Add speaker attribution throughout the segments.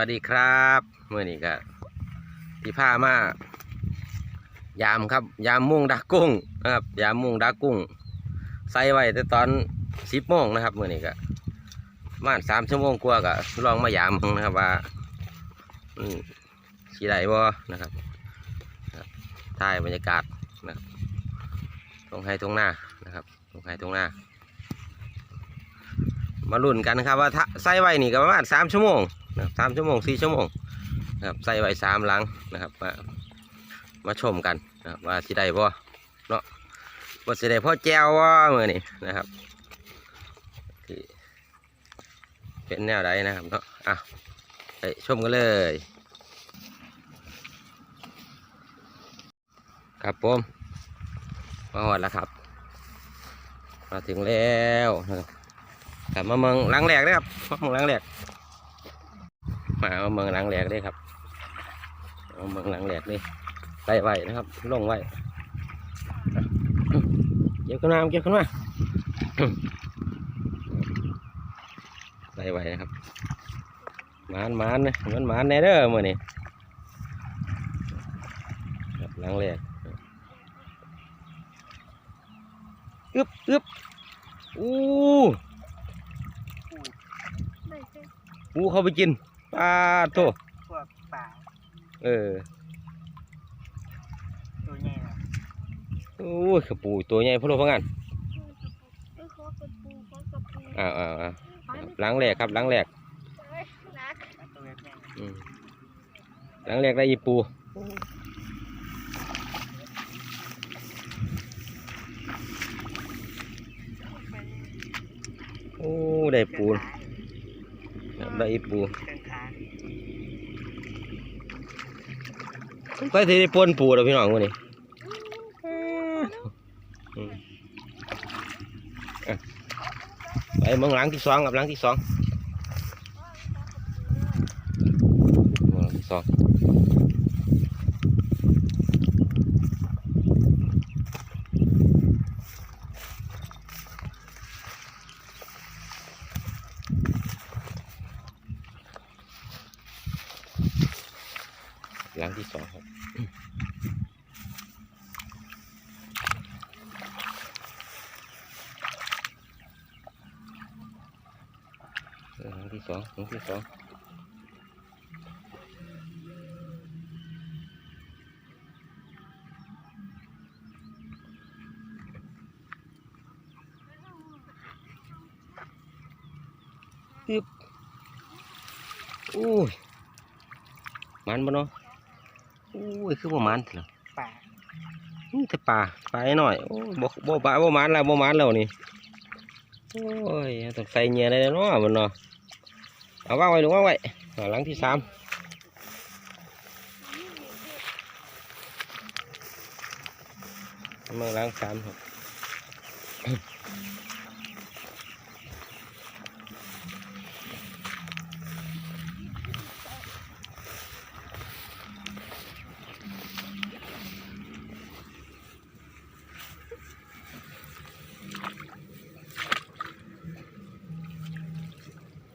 Speaker 1: วัสดีครับเมื่อนี้ก็ที่พามายามครับ ยามมุ่งดักกุ้งนะครับ ยามมุ่งดักกุ้ง ใส่ไว้แต่ตอนสิบโมงนะครับเมื่อนี้ก็ประมาณสามชั่วโมงกว่าก็ลองมายามนะครับว่าอืมสีไดบ่นะครับถ่ายบรรยากาศนะครับตรงไห้ตรงหน้านะครับตรงไห้ตรงหน้า มาลุ้นกันนะครับว่าถ้าใส่ไว้นี่ก็ประมาณสามชั่วโมงนะครับสามชั่วโมงสี่ชั่วโมงนะครับใส่ไว้สามหลังนะครับมามาชมกันนะครับว่าสิได้บ่อเนาะว่าสิได้พ่อแจ้วว่ามื่อนี้นะครับเป็นแนวใดนะครับเนาะอะไปชมกันเลยครับผมมาหอดแล้วครับ มาถึงแล้วนะครับ กลับมาเมืองหลังแหลกเลยครับมาเมืองหลังแหลกมาเมืองหลังแหลกเลยครับเอาเมืองหลังแหลกเลยไล่ไว้นะครับลงไว้เก็บขึ้นมาเก็บขึ้นมาไล่ไว้นะครับมานมานนะมันมานแน่เด้อมื่อนี้ครับหลังแหลกอึบอึบอู้
Speaker 2: ได้แค่
Speaker 1: ปูเข้าไปกินปลาโต
Speaker 2: พวกป่า
Speaker 1: เออ
Speaker 2: ตัวใหญ่นะ
Speaker 1: โอ้ยกระปูตัวใหญ่พะโล้พังงาน
Speaker 3: เออขอกระปูขอกระปู
Speaker 1: อ้าวอ้าวอ้าว
Speaker 3: ไปเลย
Speaker 1: หล้างแหลกครับหล้างแหลก
Speaker 3: เอ้ยรัก
Speaker 2: แล้วตัวเล็กแม่
Speaker 1: อืมหล้างแหลกได้อีปูโอ้ได้ปูครับ ได้อีปู
Speaker 2: เดินทาง
Speaker 1: ไปที่ได้ปนปูแล้วพี่น้องวันนี้อืมอะไปเมืองหลังที่สองกับหลังที่สองเมืองหลังที่สอง หลังที่สองครับเออหลังที่สองหลังที่สองอึบอุ้ยมันบ่เนาะ อุ้ยคือบ่มันเถอะ
Speaker 2: ป่า
Speaker 1: นี่แต่ปลาปลาหน่อยโอ้ยบ่บ่ปลาบ่มันแล้วบ่มันแล้วนี่โอ้ยต้องใส่เหงื่อได้แล้วเนาะมันเนาะเอาวางไว้ดูวางไว้อ่าหลังที่สามเมืองหลังสามครับ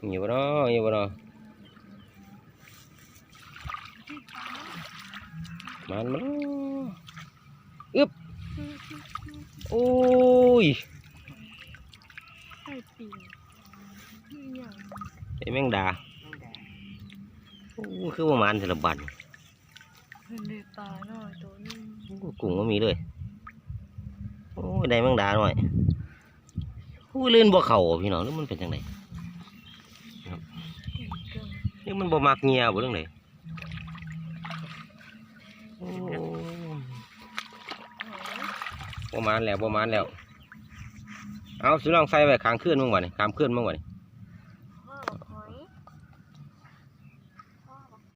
Speaker 1: อยู่บ่เนาะอยู่บ่เนาะมันมันอึบโอ้ย
Speaker 3: ไข่ปีนนี่อย่าง
Speaker 1: ไอ้แมงดาโอ้คือบ่มันแต่ละบัด
Speaker 3: เห็นเด็กตายหน่อยตัวนึง
Speaker 1: โอ้กุ้งก็มีเลยโอ้ยได้แมงดาหน่อยโอ้ยเล่นบ่เข่าอะพี่น้องแล้วมันเป็นจังไง
Speaker 3: น
Speaker 1: นี่มันบ่มักเงียบ่เรื่องไหนโอ้
Speaker 3: โอ้ย
Speaker 1: บ่มานแล้วบ่มานแล้ว เอาสิลองใส่ไว้ข้างคืนมึงวะนี่ข้ามคืนมึงวะนี่